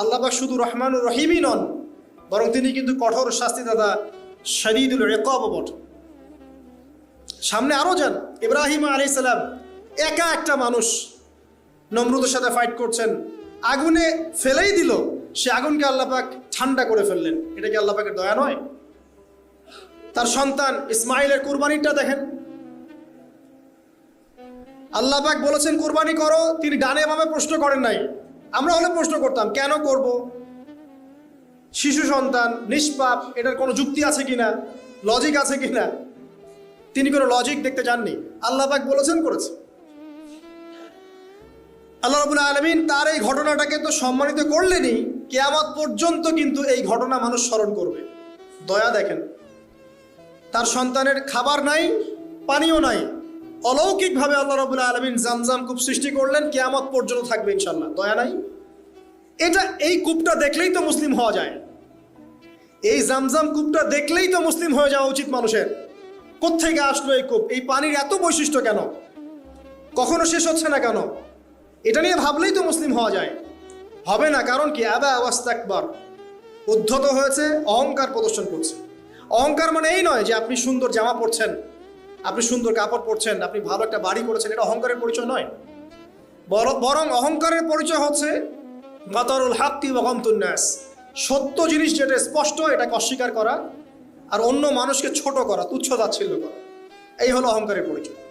আল্লাহ শুধু রহমানুর রহিমই নন, বরং তিনি কিন্তু কঠোর শাস্তিদাতা শরীদুল রেকব সামনে আরও যান, ইব্রাহিম আলী সালাম একা একটা মানুষ নমরুদের সাথে ফাইট করছেন, আগুনে ফেলেই দিল, সে আগুনকে আল্লাহ পাক ঠান্ডা করে ফেললেন। এটা কি আল্লাহ পাকের দয়া নয়? তার সন্তান ইসমাইলের কুরবানিটা দেখেন। আল্লাহ পাক বলেছেন, কুরবানি করো। তিনি ডানে বামে প্রশ্ন করেন নাই। আমরা হলে প্রশ্ন করতাম, কেন করব? শিশু সন্তান, নিষ্পাপ, এটার কোনো যুক্তি আছে কিনা? লজিক আছে কিনা? তিনি কোনো লজিক দেখতে আল্লাহ পাক বলেছেন করেছে। আল্লাহ রবুল আলমিন তার এই ঘটনাটাকে তো সম্মানিত করলেনই, কেয়ামত পর্যন্ত কিন্তু এই ঘটনা মানুষ স্মরণ করবে। দয়া দেখেন, তার সন্তানের খাবার নাই, পানিও নাই অলৌকিকভাবে আল্লাহ রবুল্লা আলমিন জামজাম কূপ সৃষ্টি করলেন, কেয়ামত পর্যন্ত থাকবে ইনশাল্লাহ দয়া নাই? এটা এই কূপটা দেখলেই তো মুসলিম হওয়া যায়। এই জামজাম কূপটা দেখলেই তো মুসলিম হয়ে যাওয়া উচিত মানুষের। কোত্থেকে আসলো এই কূপ? এই পানির এত বৈশিষ্ট্য কেন? কখনো শেষ হচ্ছে না কেন? এটা নিয়ে ভাবলেই তো মুসলিম হওয়া যায়। হবে না, কারণ কি? আবা ওয়াস্তাকবার। উদ্ধত হয়েছে, অহংকার প্রদর্শন করছে। অহংকার মানে এই নয় যে আপনি সুন্দর জামা পরছেন। আপনি সুন্দর কাপড় পরছেন, আপনি ভালো একটা বাড়ি করেছেন, এটা অহংকারের পরিচয় নয়। বর- অহংকারের পরিচয় হচ্ছে মাতারুল হাক্কি ওয়াগমতুন্নাস সত্য জিনিস যেটা স্পষ্ট, এটাকে অস্বীকার করা আর অন্য মানুষকে ছোট করা, তুচ্ছ তাচ্ছিল্য করা। এই হলো অহংকারের পরিচয়।